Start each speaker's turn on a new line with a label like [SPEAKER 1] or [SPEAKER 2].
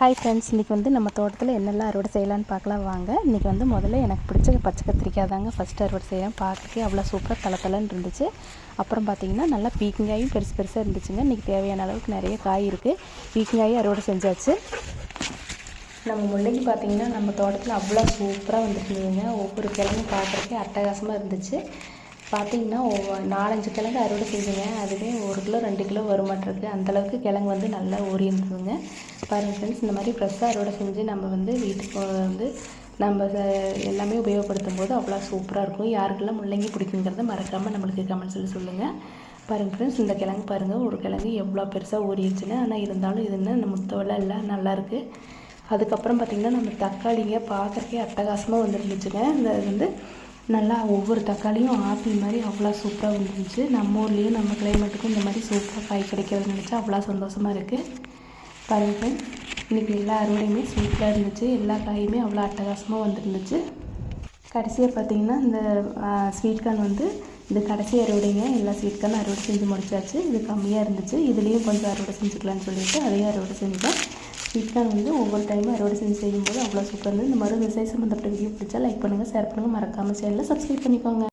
[SPEAKER 1] Hi friends இன்றைக்கி வந்து நம்ம தோட்டத்தில் என்னெல்லாம் அறுவடை செய்யலான்னு பார்க்கலாம். வாங்க இன்றைக்கி வந்து முதல்ல எனக்கு பிடிச்ச பச்சை கத்திரிக்காய் தாங்க ஃபஸ்ட்டு அறுவடை செய்கிறேன் பார்க்கறதுக்கே அவ்வளோ சூப்பராக தளத்தலன்னு இருந்துச்சு. அப்புறம் பார்த்திங்கன்னா நல்லா பீக்கிங்காயும் பெருசு பெருசாக இருந்துச்சுங்க. இன்றைக்கி தேவையான அளவுக்கு நிறைய காய் இருக்குது பீக்கிங்காயும் அறுவடை செஞ்சாச்சு. நம்ம முள்ளங்கி பார்த்திங்கன்னா நம்ம தோட்டத்தில் அவ்வளோ சூப்பராக வந்துருக்குதுங்க. ஒவ்வொரு கிழங்கும் பார்க்குறதுக்கே அட்டகாசமாக இருந்துச்சு. பார்த்திங்கன்னா நாலஞ்சு கிழங்கு அறுவடை செஞ்சுங்க. அதுவே கிலோ ரெண்டு கிலோ வருமாட்டிருக்கு அந்தளவுக்கு கிழங்கு வந்து நல்லா ஊறி இருந்ததுங்க. பாருங்கள் ஃப்ரெண்ட்ஸ் இந்த மாதிரி ஃப்ரெஷ்ஷாக அறுவடை செஞ்சு நம்ம வந்து வீட்டுக்கு வந்து நம்ம எல்லாமே உபயோகப்படுத்தும் போது அவ்வளோ சூப்பராக இருக்கும். யாருக்கெல்லாம் முள்ளங்கி பிடிக்குங்கிறத மறக்காமல் நம்மளுக்கு கமெண்ட்ஸில் சொல்லுங்கள் பாருங்கள் ஃப்ரெண்ட்ஸ் இந்த கிழங்கு பாருங்கள் ஒரு கிழங்கு எவ்வளோ பெருசாக ஊறிடுச்சுன்னு. ஆனால் இருந்தாலும் இதுன்னு நம்ம முத்தவெல்லாம் எல்லாம் நல்லாயிருக்கு அதுக்கப்புறம் பார்த்திங்கன்னா நம்ம தக்காளிங்க பார்க்குறக்கே அட்டகாசமாக வந்துருந்துச்சுங்க. இந்த வந்து நல்லா ஒவ்வொரு தக்காளியும் ஆப்பிள் மாதிரி அவ்வளோ சூப்பராக வந்துருந்துச்சு. நம்ம ஊர்லேயும் நம்ம கிளைமேட்டுக்கும் இந்த மாதிரி சூப்பராக காய் கிடைக்கிறது நினச்சா அவ்வளோ சந்தோஷமாக இருக்குது பாருங்கள் இன்றைக்கி எல்லா அறுவடையுமே சூப்பராக இருந்துச்சு. எல்லா காயுமே அவ்வளோ அட்டகாசமாக வந்துருந்துச்சு. கடைசியாக பார்த்திங்கன்னா இந்த ஸ்வீட் கார்ன் வந்து இது கடைசி அறுவடைங்க. எல்லா ஸ்வீட் கார்னும் அறுவடை செஞ்சு முடிச்சாச்சு. இது கம்மியாக இருந்துச்சு. இதுலேயும் கொஞ்சம் அறுவடை செஞ்சுக்கலான்னு சொல்லிட்டு அதையும் அறுவடை செஞ்சுட்டோம் ஸ்வீட் வந்து ஒவ்வொரு டைமும் அறுவடை செஞ்சு செய்யும்போது அவ்வளோ சூப்பராக இருந்தது. இந்த மாதிரி விசேஷம் சம்மந்தப்பட்ட வீடியோ பிடிச்சா லைக் பண்ணுங்கள் ஷேர் பண்ணுங்கள் மறக்காமல் சேனலில் சப்ஸ்கிரைப் பண்ணிக்கோங்க.